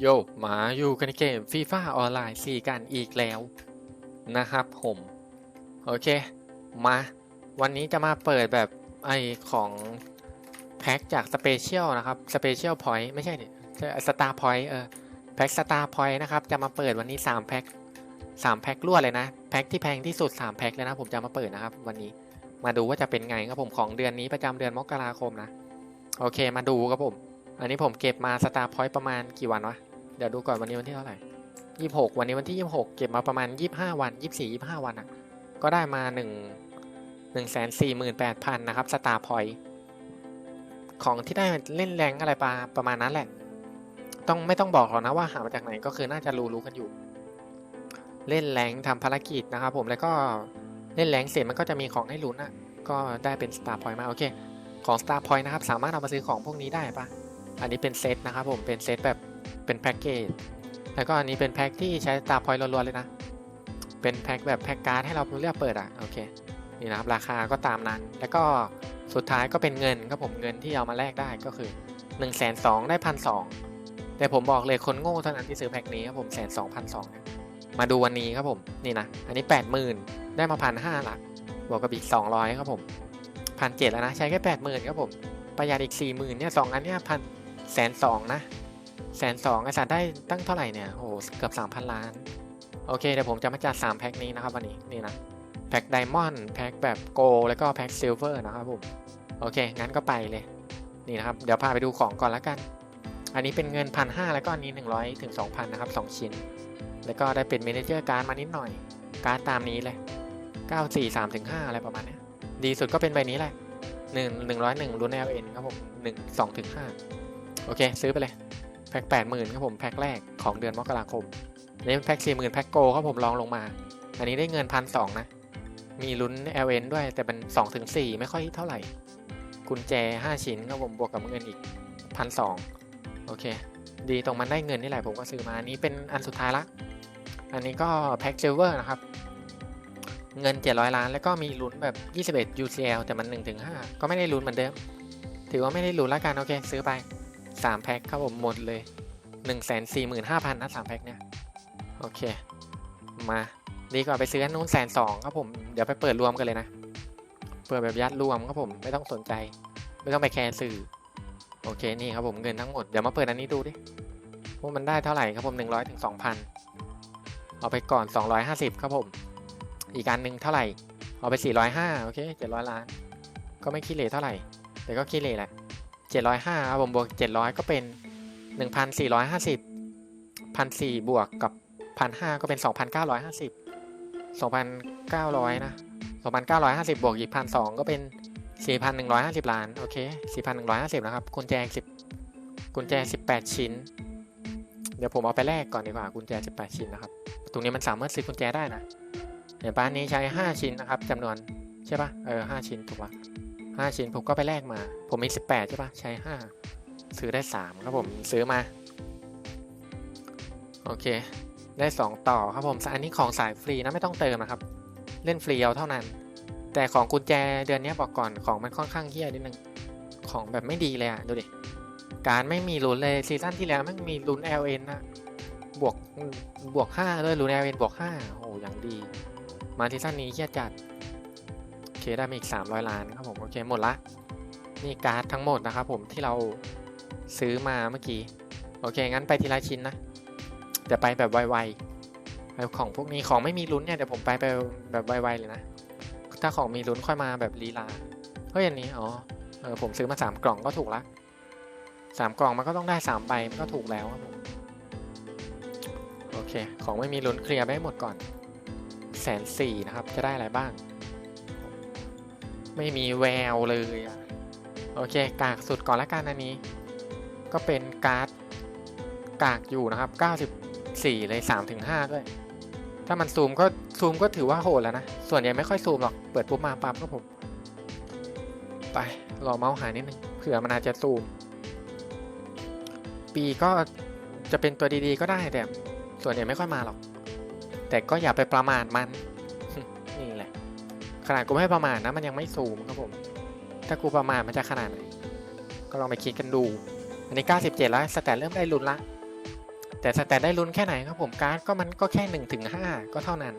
โยมาอยู่กันในเกมฟีฟ่าออนไลน์4กันอีกแล้วนะครับผม โอเค มา วันนี้จะมาเปิดแบบไอของแพ็กจากสเปเชียลนะครับสเปเชียลพอยต์ไม่ใช่ดิสตาร์พอยต์เออแพ็กสตาร์พอยต์นะครับ จะมาเปิดวันนี้ 3 แพ็ก3แพ็กรวดเลยนะ แพ็กที่แพงที่สุด 3 แพ็กเลยนะ ผมจะมาเปิดนะครับ วันนี้มาดูว่าจะเป็นไงครับผมของเดือนนี้ประจำเดือนมกราคมนะ โอเคมาดูครับผม อันนี้ผมเก็บมาสตาร์พอยต์ประมาณกี่วันวะ เดี๋ยวดูก่อนวันนี้วันที่เท่าไหร่ยี่หกวันนี้วันที่ยี่หกเก็บมาประมาณยี่ห้าวันยี่สี่ยี่ห้าวันอะ ก็ได้มาหนึ่งหนึ่งแสนสี่หมื่นแปดพันนะครับสตาร์พอยต์ของที่ได้เล่นแรงอะไรปะประมาณนั้นแหละ ต้องไม่ต้องบอกหรอกนะว่าหามาจากไหนก็คือน่าจะรู้รู้กันอยู่ เล่นแรงทำภารกิจนะครับผมแล้วก็เล่นแรงเสร็จมันก็จะมีของให้ลุ้นอะ ก็ได้เป็นสตาร์พอยต์มาโอเค ของ Star Point นะครับสามารถเอามาซื้อของพวกนี้ได้ปะอันนี้เป็นเซตนะครับผมเป็นเซตแบบ เป็นแพ็กเกจแล้วก็อันนี้เป็นแพ็กที่ใช้ Star Point ล้วนๆเลยนะ เป็นแพ็กแบบแพ็กการ์ดให้เราเลือกเปิดอะโอเคนี่นะครับราคาก็ตามนั้น แล้วก็สุดท้ายก็เป็นเงินครับผมเงินที่เอามาแลกได้ก็คือ1นึ่งแสนสองได้พันสองแต่ผมบอกเลยคนโง่เท่านั้นที่ซื้อแพ็กนี้ครับผมแสนสองพันสองมาดูวันนี้ครับผมนี่นะอันนี้แปดหมื่นได้มาพันห้าละบวกกับอีกสองร้อยครับผมพันเจ็ดแล้วนะใช้แค่แปดหมื่นครับผมประหยัดอีกสี่หมื่นเนี่ยสองอันเนี่ยพันแสนสองนะ แสนสองไอสารได้ตั้งเท่าไหร่เนี่ยโอ้โหเกือบสามพันล้าน โอเคเดี๋ยวผมจะมาจัดสามแพ็คนี้นะครับวันนี้นี่นะแพ็คไดมอนด์แพ็คแบบโกลแล้วก็แพ็คซิลเวอร์นะครับผมโอเค งั้นก็ไปเลยนี่นะครับ เดี๋ยวพาไปดูของก่อนล้วกัน อันนี้เป็นเงินพันห้าแล้วก็อันนี้หนึ่งร้อยถึงสองพันนะครับสองชิ้น แล้วก็ได้เป็นเมนเจอร์การ์ดมานิดหน่อย การ์ดตามนี้เลยเก้าสี่สามถึงห้าอะไรประมาณนี้ดีสุดก็เป็นใบนี้แหละหนึ่งหนึ่งร้อยหนึ่งรุ่น LN ครับผมหนึ่งสองถึงห้าโอเค ซื้อไปเลย แพ็คแปดหมื่นครับผมแพ็คแรกของเดือนมกราคมนี่เป็นแพ็คสี่หมื่นแพ็คโกครับผมลองลงมา อันนี้ได้เงินพันสองนะ มีลุ้น LN ด้วยแต่เป็นสอถึงสไม่ค่อยเท่าไหร่ กุญแจห้าชิ้นครับผมบวกกับเงินอีกพันสองโอเค ดีตรงมันได้เงินนี่แหละผมก็ซื้อมาอันนี้เป็นอันสุดท้ายละ อันนี้ก็แพ็คซิลเวอร์นะครับ เงิน 700 ล้านแล้วก็มีลุ้นแบบ 21 UCL แต่มัน 1-5 ก็ไม่ได้ลุ้นเหมือนเดิม ถือว่าไม่ได้ลุ้นล้วกันโอเค ซื้อไป 3แพ็คครับผมหมดเลย 145,000นะ3แพ็คเนี่ย โอเค มาดีกว่าไปซื้อนู้นแสนสองครับผม เดี๋ยวไปเปิดรวมกันเลยนะ เปิดแบบยัดรวมครับผม ไม่ต้องสนใจ ไม่ต้องไปแคร์สื่อ โอเค นี่ครับผมเงินทั้งหมด เดี๋ยวมาเปิดอันนี้ดูดิว่ามันได้เท่าไหร่ครับผม100ถึง2,000 เอาไปก่อน 250 ครับผม อีกอันหนึ่งเท่าไหร่ เอาไป 405 โอเค700 ล้าน ก็ไม่คิดเลทเท่าไหร่ แต่ก็คิดเลทแหละ 705ครับผมบวก 700 ก็เป็น 1,450 1,400 บวกกับ 1,500 ก็เป็น 2,950 2,900 นะ 2,950 บวกอีก1,200 ก็เป็น 4,150 ล้าน โอเค 4,150 นะครับ กุญแจ10กุญแจ 18 ชิ้น เดี๋ยวผมเอาไปแลกก่อนดีกว่า กุญแจ 18 ชิ้นนะครับ ตรงนี้มันสามารถซื้อกุญแจได้นะเดี๋ยวบ้านนี้ใช้ 5 ชิ้นนะครับจำนวน ใช่ปะเออ 5 ชิ้น ถูกปะ 5ชิ้นผมก็ไปแลกมา ผมมี18ใช่ปะใช้5ซื้อได้3ครับผมซื้อมา โอเค ได้2ต่อครับผมอันนี้ของสายฟรีนะไม่ต้องเติมนะครับ เล่นฟรีเอาเท่านั้น แต่ของกุญแจเดือนนี้บอกก่อนของมันค่อนข้างเฮี้ยนิดนึงของแบบไม่ดีเลยอะดูดิการไม่มีลุ้นเลยซีซั่นที่แล้วไม่มีลุ้น LN นะบวกบวก5ด้วยลุ้น LN บวก5โอ้อย่างดี มาซีซั่นนี้เฮี้ยจัด ได้มาอีก 300 ล้านครับผมโอเคหมดละนี่การ์ดทั้งหมดนะครับผมที่เราซื้อมาเมื่อกี้โอเคงั้นไปทีละชิ้นนะเดี๋ยวไปแบบไวๆแล้วของพวกนี้ของไม่มีลุ้นเนี่ยเดี๋ยวผมไปไปแบบไวๆเลยนะถ้าของมีลุ้นค่อยมาแบบลีลาเฮ้ยอันนี้อ๋อเออผมซื้อมา 3 กล่องก็ถูกละสามกล่องมันก็ต้องได้3ใบมันก็ถูกแล้วครับผมโอเค ของไม่มีลุ้นเคลียร์ไปให้หมดก่อนแสนสี่นะครับ จะได้อะไรบ้าง ไม่มีแววเลยอะโอเค กากสุดก่อนละกันอันนี้ ก็เป็นการ์ดกากอยู่นะครับ 94 เลย 3-5 ด้วย ถ้ามันซูมก็ซูมก็ถือว่าโหดแล้วนะ ส่วนใหญ่ไม่ค่อยซูมหรอก เปิดปุ๊บมาปั๊บก็ผม ไปรอเมาส์หานิดนึงเผื่อมันอาจจะซูม ปีก็จะเป็นตัวดีๆก็ได้แต่ส่วนใหญ่ไม่ค่อยมาหรอก แต่ก็อย่าไปประมาทมัน นี่แหละ ขนาดกูไม่ประมาทนะมันยังไม่ซูมครับผม ถ้ากูประมาทมันจะขนาดไหนก็ลองไปคิดกันดู อันนี้ 97 แล้วสแตทเริ่มได้ลุ้นละ แต่สแตทได้ลุ้นแค่ไหนครับผมการ์ดก็มันก็แค่หนึ่งถึงห้าก็เท่านั้น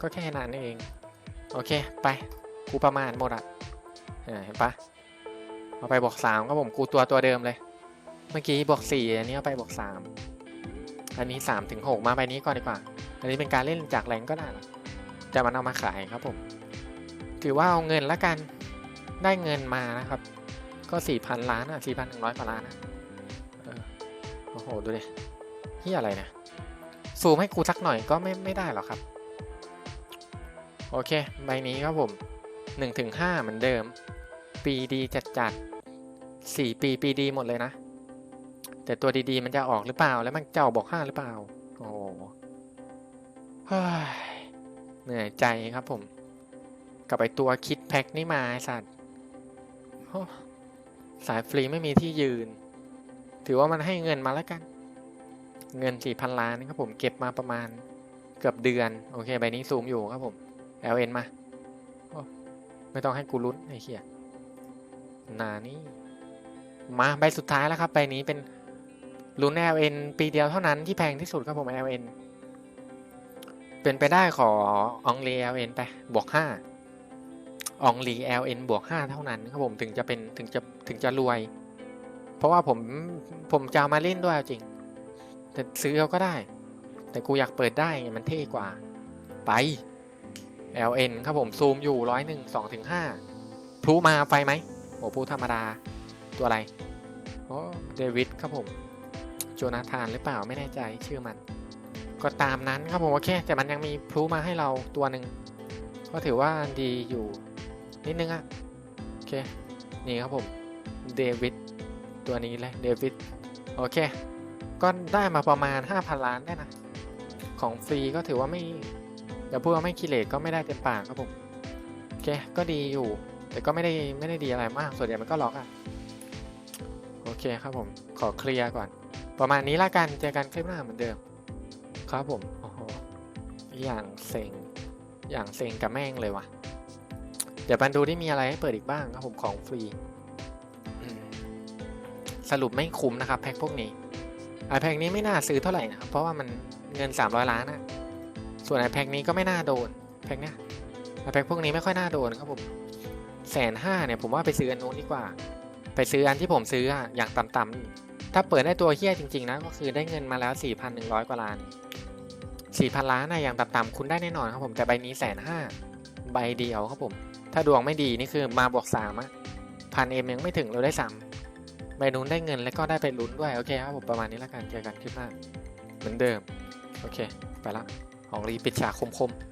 ก็แค่นั้นเอง โอเคไปกูประมาณหมดอะเห็นปะเอาไปบวกสามครับผมกูตัวตัวเดิมเลย เมื่อกี้บวกสี่อันนี้เอาไปบวกสามอันนี้สามถึงหกมาใบนี้ก่อนดีกว่า อันนี้เป็นการเล่นจากแรงก็ได้นะจะมันเอามาขายครับผม ถือว่าเอาเงินละกันได้เงินมานะครับ ก็สี่พันล้านอะสี่พันหนึ่งร้อยกว่าล้านอะโอ้โห ดูดิเฮียอะไรเนี่ยซูมให้กูสักหน่อยก็ไม่ไม่ได้หรอกครับ โอเค ใบนี้ครับผมหนึ่งถึงห้าเหมือนเดิม ปีดีจัดจัดสี่ปีปีดีหมดเลยนะ แต่ตัวดีๆมันจะออกหรือเปล่าแล้วมันจะออกบอกห้าหรือเปล่า โอ้โหเหนื่อยใจครับผม กับไอตัวคิดแพ็คนี่มาไอ้สัตว์สายฟรีไม่มีที่ยืน ถือว่ามันให้เงินมาแล้วกัน เงินสี่พันล้านครับผมเก็บมาประมาณเกือบเดือน โอเคใบนี้ซูมอยู่ครับผม LN มาโอ้ไม่ต้องให้กูลุ้นไอ้เหี้ยนานี่มาใบสุดท้ายแล้วครับใบนี้เป็นลุ้น LN ปีเดียวเท่านั้นที่แพงที่สุดครับผม LN เป็นไปได้ขออองลี LN ไปบวกห้า อองลี LN บวกห้าเท่านั้นครับผมถึงจะเป็นถึงจะถึงจะรวย เพราะว่าผมผมจะมาเล่นด้วยจริง แต่ซื้อเอาก็ได้ แต่กูอยากเปิดได้ไงมันเท่กว่า ไป LN ครับผมซูมอยู่ร้อยหนึ่งสองถึงห้าพลุมาไฟไหมโอ้พลุธรรมดา ตัวอะไรโอ้เดวิดครับผม โจนาธานหรือเปล่าไม่แน่ใจชื่อมัน ก็ตามนั้นครับผมโอเคแต่มันยังมีพลุมาให้เราตัวหนึ่งก็ถือว่าดีอยู่ นิดนึงอะโอเค นี่ครับผมเดวิดตัวนี้เลยเดวิดโอเค ก็ได้มาประมาณ 5,000 ล้านได้นะ ของฟรีก็ถือว่าไม่อย่าพูดว่าไม่คิเลตก็ไม่ได้เต็มปากครับผมโอเคก็ดีอยู่ แต่ก็ไม่ได้ไม่ได้ดีอะไรมาก ส่วนใหญ่มันก็ล็อกอะโอเคครับผมขอเคลียร์ก่อน ประมาณนี้ละกันเจอกันคลิปหน้าเหมือนเดิม ครับผมโอ้โหอย่างเซ็งอย่างเซ็งกับแม่งเลยว่ะ ดี๋ยวมันดูที่มีอะไรให้เปิดอีกบ้างครับผมของฟรี สรุปไม่คุ้มนะครับแพ็คพวกนี้ไอแพ็คนี้ไม่น่าซื้อเท่าไหร่นะครับเพราะว่ามันเงิน 300 ล้านอะส่วนไอแพ็คนี้ก็ไม่น่าโดนแพ็คเนี้ยไอแพ็คพวกนี้ไม่ค่อยน่าโดนครับผมแสนห้าเนี่ยผมว่าไปซื้ออันนู้นดีกว่า ไปซื้ออันที่ผมซื้ออะอย่างต่ำๆถ้าเปิดได้ตัวเฮี้ยจริงๆนะก็คือได้เงินมาแล้ว 4,100 กว่าล้าน 4,000 ล้านนะอย่างต่ำๆคุณได้แน่นอนครับผมแต่ใบนี้แสนห้าใบเดียวครับผม ถ้าดวงไม่ดีนี่คือมาบวกสามอะพันเอ็มยังไม่ถึงเราได้สามไปนู้นได้เงินแล้วก็ได้ไปลุ้นด้วย โอเคครับผมประมาณนี้แล้วกันเจอกันคลิปหน้า เหมือนเดิม โอเค ไปละของรีปิดฉากคมๆ